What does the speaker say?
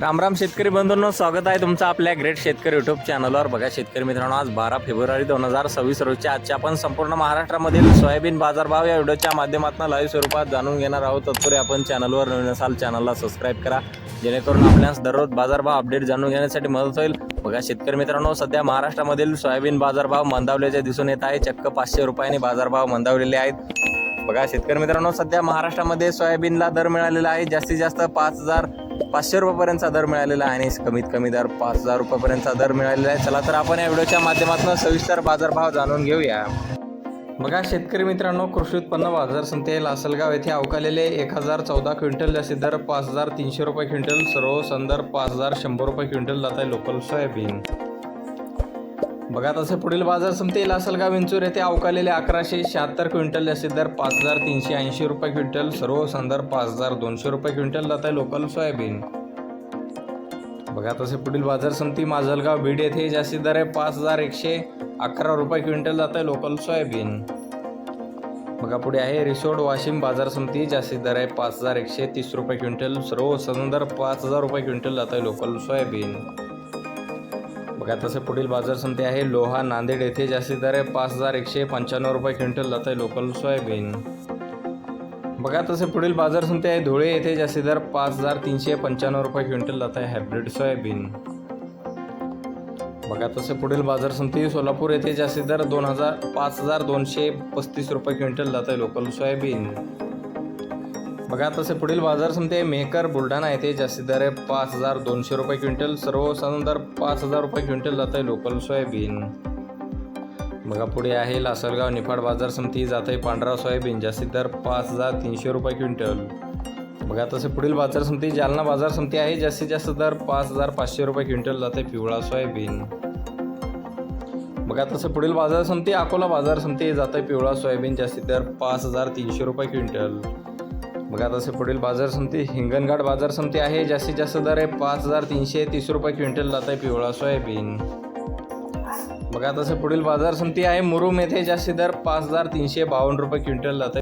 राम राम शेतकरी बंधूंनो स्वागत आहे तुमचं आपल्या ग्रेट शेतकरी युट्यूब चॅनलवर बघा शेतकरी मित्रांनो आज बारा फेब्रुवारी दोन हजार सव्वीस रोजच्या आजच्या आपण संपूर्ण महाराष्ट्रामधील सोयाबीन बाजारभाव या व्हिडिओच्या माध्यमातून लाईव्ह स्वरूपात जाणून घेणार आहोत. तत्पूर्वी आपण चॅनलवर नवीन असाल चॅनलला सबस्क्राईब करा. जेणेकरून आपल्यास दररोज बाजारभाव अपडेट जाणून घेण्यासाठी मदत होईल. बघा शेतकरी मित्रांनो सध्या महाराष्ट्रामधील सोयाबीन बाजारभाव मंदावल्याचे दिसून येत आहे. चक्क पाचशे रुपयांनी बाजारभाव मंदावलेले आहेत. बघा शेतकरी मित्रांनो सध्या महाराष्ट्रामध्ये सोयाबीनला दर मिळालेला आहे. जास्तीत जास्त पाच हजार पाचशे रुपयापर्यंतचा दर मिळालेला आहे आणि कमीत कमी दर पाच हजार रुपयापर्यंतचा दर मिळालेला आहे. चला तर आपण या व्हिडिओच्या माध्यमातून सविस्तर बाजारभाव जाणून घेऊया. बघा शेतकरी मित्रांनो कृषी उत्पन्न बाजार समिती लासलगाव येथे अवकालेले एक हजार चौदा क्विंटल जास्तीत दर पाच हजार तीनशे रुपये क्विंटल सर्व संदर्भ पाच हजार शंभर रुपये क्विंटल जात आहे लोकल सोयाबीन. बघा तसे पुढील बाजार समिती लासलगाव विंचूर येथे अवकालेले अकराशे शहात्तर क्विंटल जास्तीत दर पाच हजार तीनशे ऐंशी रुपये क्विंटल सर्व संदर पाच हजार दोनशे रुपये क्विंटल जात आहे लोकल सोयाबीन. बघा तसे पुढील बाजार समिती माजलगाव बीड येथे जास्तीत दर आहे पाच हजार एकशे अकरा रुपये क्विंटल जात आहे लोकल सोयाबीन. बघा पुढे आहे रिसोड वाशिम बाजार समिती जास्तीत दर आहे पाच हजार एकशे तीस रुपये क्विंटल सर्व संदर पाच हजार रुपये क्विंटल जात आहे लोकल सोयाबीन. बघा तसे पुढील बाजार समिती आहे. लोहा नांदेड येथे जास्तीत दर आहे. पाच हजार एकशे पंच्याण्णव रुपये क्विंटल जात आहे लोकल सोयाबीन. बघा तसे पुढील बाजार समिती आहे. धुळे येथे जास्ती दर पाच हजार तीनशे पंच्याण्णव रुपये क्विंटल जात आहे हायब्रिड सोयाबीन. बघा तसे पुढील बाजार समिती सोलापूर येथे जास्ती दर दोन हजार पाच हजार दोनशे पस्तीस रुपये क्विंटल जात आहे लोकल सोयाबीन. बघा तसे पुढील बाजार समिती. आहे मेहकर बुलढाणा येथे जास्तीत दर आहे पाच हजार दोनशे रुपये क्विंटल. सर्व दर पाच हजार रुपये क्विंटल जात आहे लोकल सोयाबीन. बघा पुढे आहे लासलगाव निफाड बाजार समिती. जात आहे पांढरा सोयाबीन. जास्तीत दर पाच हजार तीनशे रुपये क्विंटल. बघा तसे पुढील बाजार समिती. जालना बाजार समिती आहे. जास्तीत जास्त दर पाच हजार पाचशे रुपये क्विंटल जाते पिवळा सोयाबीन. बघा तसं पुढील बाजार समिती. अकोला बाजार समिती. जाते पिवळा सोयाबीन. जास्तीत दर पाच हजार तीनशे रुपये क्विंटल. बघा तसे पुढील बाजार समिती हिंगणघाट बाजार समिती आहे जास्तीत जास्त दर आहे पाच हजार तीनशे तीस रुपये क्विंटल जात आहे पिवळा सोयाबीन. बघा तसे पुढील बाजार समिती आहे मुरुम येथे जास्तीत दर पाच हजार तीनशे बावन्न रुपये क्विंटल जात आहे